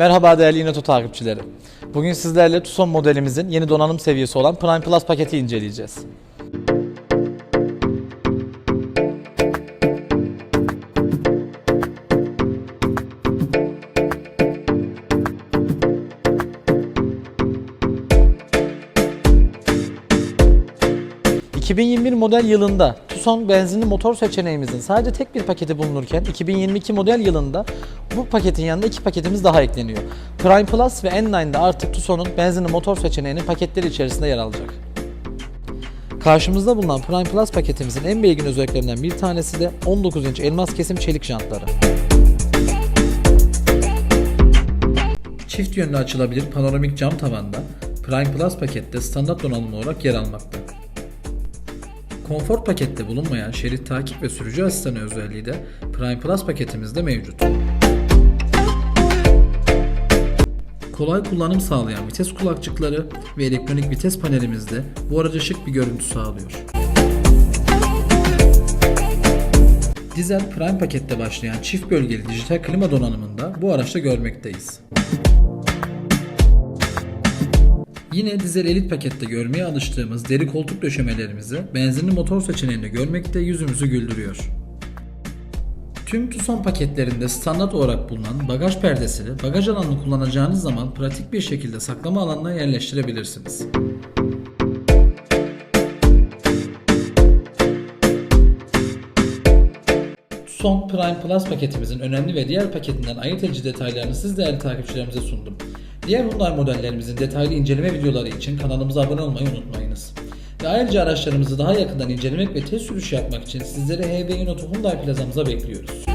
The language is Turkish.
Merhaba değerli Ineto takipçileri. Bugün sizlerle Tucson modelimizin yeni donanım seviyesi olan Prime Plus paketi inceleyeceğiz. ...2021 model yılında Tucson benzinli motor seçeneğimizin sadece tek bir paketi bulunurken 2022 model yılında bu paketin yanında iki paketimiz daha ekleniyor. Prime Plus ve N9'da artık Tucson'un benzinli motor seçeneğinin paketleri içerisinde yer alacak. Karşımızda bulunan Prime Plus paketimizin en belirgin özelliklerinden bir tanesi de 19 inç elmas kesim çelik jantları. Çift yönlü açılabilir panoramik cam tavanda Prime Plus pakette standart donanım olarak yer almakta. Konfor pakette bulunmayan şerit takip ve sürücü asistanı özelliği de Prime Plus paketimizde mevcut. Kolay kullanım sağlayan vites kulakçıkları ve elektronik vites panelimizde bu araca şık bir görüntü sağlıyor. Dizel Prime pakette başlayan çift bölgeli dijital klima donanımında bu araçta görmekteyiz. Yine dizel elit pakette görmeye alıştığımız deri koltuk döşemelerimizi benzinli motor seçeneğinde görmekte yüzümüzü güldürüyor. Tüm Tucson paketlerinde standart olarak bulunan bagaj perdesini bagaj alanını kullanacağınız zaman pratik bir şekilde saklama alanına yerleştirebilirsiniz. Tucson Prime Plus paketimizin önemli ve diğer paketinden ayırt edici detaylarını siz değerli takipçilerimize sundum. Diğer Hyundai modellerimizin detaylı inceleme videoları için kanalımıza abone olmayı unutmayınız. Ve ayrıca araçlarımızı daha yakından incelemek ve test sürüşü yapmak için sizleri HB Yunus Hyundai plazamıza bekliyoruz.